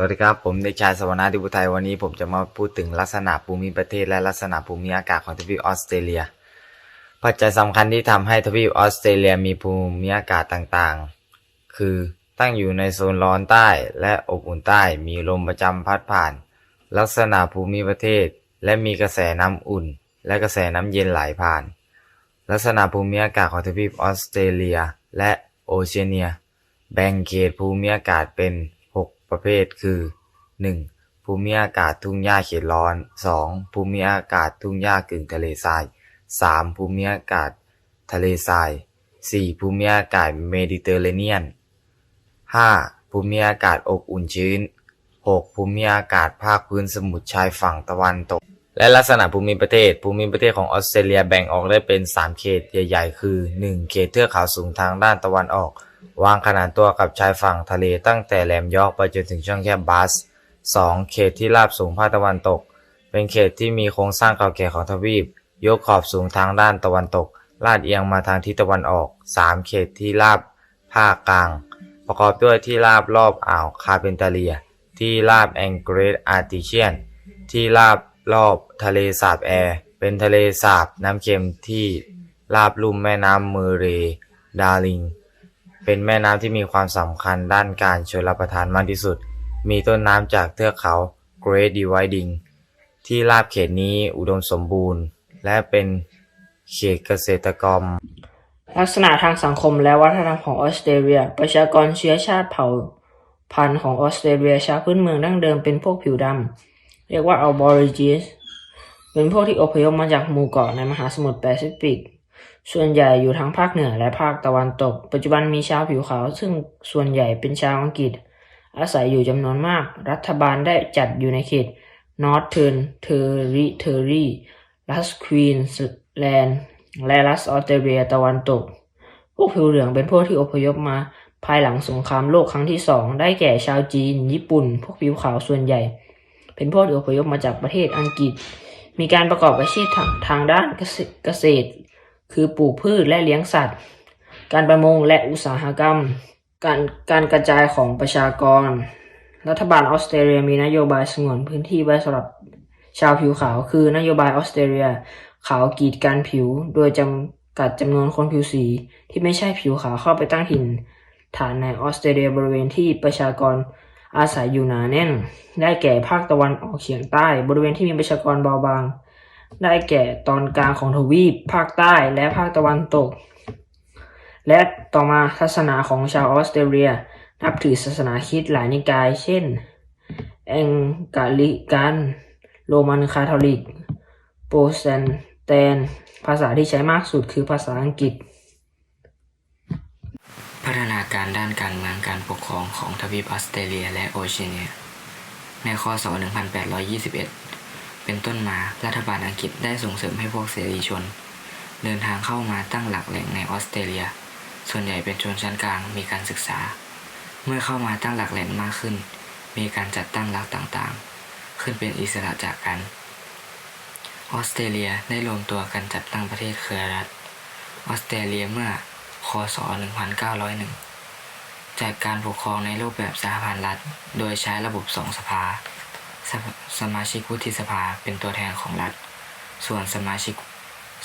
สวัสดีครับ ผมเด็กชายสวนาธิบุไทยวันนี้ผมจะมาพูดถึงลักษณะภูมิประเทศและลักษณะภูมิอากาศของทวีปออสเตรเลีย ปัจจัยสำคัญที่ทำให้ทวีปออสเตรเลียมีภูมิอากาศต่างๆ คือตั้งอยู่ในโซนร้อนใต้และอบอุ่นใต้มีลมประจำพัดผ่าน ลักษณะภูมิประเทศ และมีกระแสน้ำอุ่น และกระแสน้ำเย็นไหลผ่าน ลักษณะภูมิอากาศของทวีปออสเตรเลีย และโอเชียเนีย แบ่งเขตภูมิอากาศเป็น ประเภทคือ 1. ภูมิอากาศทุ่งหญ้าเขตร้อน 2. ภูมิอากาศทุ่งหญ้ากึ่งทะเลทราย 3. ภูมิอากาศทะเลทราย 4. ภูมิอากาศเมดิเตอร์เรเนียน 5. ภูมิอากาศอบอุ่นชื้น 6. ภูมิอากาศภาคพื้นสมุทรชายฝั่งตะวันตก และลักษณะภูมิประเทศ ภูมิประเทศของออสเตรเลียแบ่งออกได้เป็น 3 เขตใหญ่ ๆ คือ 1. เขตเทือกเขาสูงทางด้านตะวันออก วางขนานตัวกับชายฝั่งทะเลตั้งแต่แหลมยอร์กไปจนถึงช่องแคบบัส 2. เขตที่ราบสูงภาคตะวันตก เป็นเขตที่มีโครงสร้างเก่าแก่ของทวีป ยกขอบสูงทางด้านตะวันตก ลาดเอียงมาทางทิศตะวันออก 3. เขตที่ราบภาคกลาง ประกอบด้วยที่ราบรอบอ่าวคาเพนตาเลีย ที่ราบแองเกรสอาร์ติเชียน ที่ราบรอบทะเลสาบแอร์ เป็นทะเลสาบน้ำเค็มที่ราบลุ่มแม่น้ำเมอเร ดาริง เป็นแม่น้ำที่มีความสำคัญด้านการชลประทานมากที่สุด มีต้นน้ำจากเทือกเขา Great Dividing ที่ราบเขตนี้อุดมสมบูรณ์ และเป็นเขตเกษตรกรรม ลักษณะทางสังคมและวัฒนธรรมของออสเตรเลีย ประชากรเชื้อชาติเผ่าพันธุ์ของออสเตรเลียชาวพื้นเมืองดั้งเดิมเป็นพวกผิวดำเรียกว่า Aborigines เป็นพวกที่อพยพมาจากหมู่เกาะในมหาสมุทรแปซิฟิก ส่วนใหญ่อยู่ทั้งภาคเหนือและภาคตะวันตก ปัจจุบันมีชาวผิวขาว ซึ่งส่วนใหญ่เป็นชาวอังกฤษ อาศัยอยู่จำนวนมาก รัฐบาลได้จัดอยู่ในเขต Northern Territory รัสควีนส์แลนด์และรัสออสเตรเลียตะวันตก พวกผิวเหลืองเป็นพวกที่อพยพมา ภายหลังสงครามโลกครั้งที่สอง ได้แก่ชาวจีน ญี่ปุ่น พวกผิวขาวส่วนใหญ่ เป็นพวกที่อพยพมาจากประเทศอังกฤษ มีการประกอบอาชีพทางด้านเกษตร คือปลูกพืชและเลี้ยงสัตว์ การประมงและอุตสาหกรรม การการกระจายของประชากร รัฐบาลออสเตรเลียมีนโยบายสงวนพื้นที่ไว้สำหรับชาวผิวขาว คือนโยบายออสเตรเลียขาวกีดกันผิว โดยจำกัดจำนวนคนผิวสี ที่ไม่ใช่ผิวขาวเข้าไปตั้งถิ่นฐานในออสเตรเลียบริเวณที่ประชากรอาศัยอยู่หนาแน่น ได้แก่ภาคตะวันออกเฉียงใต้ บริเวณที่มีประชากรเบาบาง ได้แก่ตอนกลางของทวีป ภาคใต้และภาคตะวันตก และต่อมาศาสนาของชาวออสเตรเลีย นับถือศาสนาคริสต์หลายนิกาย เช่น แองกาลิกัน โรมันคาทอลิก โปรเตสแตน ภาษาที่ใช้มากสุดคือภาษาอังกฤษ พัฒนาการด้านการเมืองการปกครองของทวีปออสเตรเลียและโอเชียเนีย ในคศ 1821 เป็นต้นมา รัฐบาลอังกฤษได้ส่งเสริมให้พวกเสรีชน เดินทางเข้ามาตั้งหลักแหล่งในออสเตรเลีย ส่วนใหญ่เป็นชนชั้นกลางมีการศึกษา เมื่อเข้ามาตั้งหลักแหล่งมากขึ้น มีการจัดตั้งรัฐต่างๆ ขึ้นเป็นอิสระจากกัน ออสเตรเลียได้รวมตัวกันจัดตั้งประเทศเครือรัฐ ออสเตรเลียเมื่อคศ 1901 จากการปกครองในรูปแบบสหพันธ์รัฐ โดยใช้ระบบสองสภา สสมาชิกวุฒิสภาเป็นตัวแทนของรัฐ ส่วนสมาชิก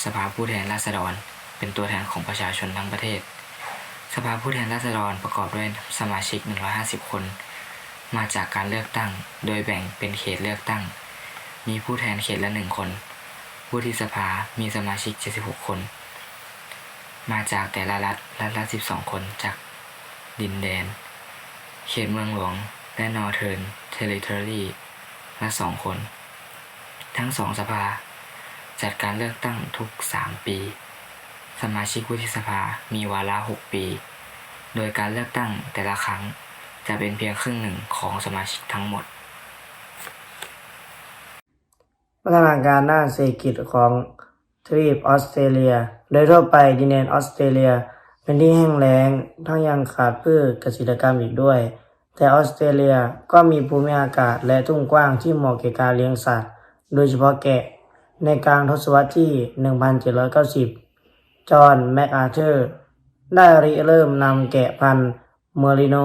สภาผู้แทนราษฎร เป็นตัวแทนของประชาชนทั้งประเทศ สภาผู้แทนราษฎรประกอบด้วยสมาชิก 150 คน มาจากการเลือกตั้ง โดยแบ่งเป็นเขตเลือกตั้ง มีผู้แทนเขตละหนึ่งคนวุฒิสภามีสมาชิก 76 คน มาจากแต่ละรัฐรัฐละ 12 คนจากดินแดน เขตเมืองหลวงและนอร์เทิร์นเทริทอรี ละ2คน ทั้งสองสภา จัดการเลือกตั้งทุก3ปี สมาชิกวุฒิสภามีวาระ6ปี โดยการเลือกตั้งแต่ละครั้งจะเป็นเพียงครึ่งหนึ่งของสมาชิกทั้งหมดพัฒนาการด้านเศรษฐกิจของทวีปออสเตรเลีย โดยทั่วไปดินแดนออสเตรเลีย เป็นที่แห้งแล้ง ทั้งยังขาดพืชเกษตรกรรมอีกด้วย แต่ออสเตรเลียก็มีภูมิอากาศและทุ่งกว้างที่เหมาะแก่การเลี้ยงสัตว์ โดยเฉพาะแกะ ในกลางทศวรรษที่ 1790 จอห์นแมคอาเธอร์ ได้ริเริ่มนำแกะพันธุ์เมอริโน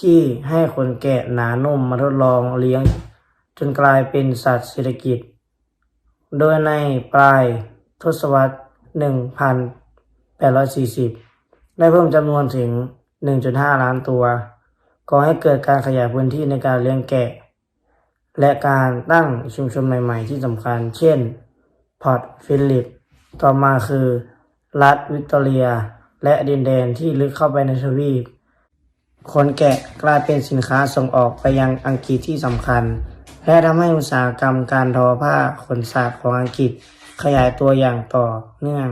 ที่ให้คนแกะหนานุ่มมาทดลองเลี้ยง จนกลายเป็นสัตว์เศรษฐกิจ โดยในปลายทศวรรษ 1840 ได้เพิ่มจำนวนถึง 1.5 ล้านตัวก่อให้เกิดการขยายพื้นที่ในการเลี้ยงแกะ และการตั้งชุมชนใหม่ ๆ ที่สำคัญ เช่น พอร์ตฟิลิป ต่อมาคือ รัฐวิกตอเรีย และดินแดนที่ลึกเข้าไปในทวีปขนแกะกลายเป็นสินค้าส่งออกไปยังอังกฤษที่สำคัญ และทำให้อุตสาหกรรมการทอผ้าขนสัตว์ของอังกฤษขยายตัวอย่างต่อเนื่อง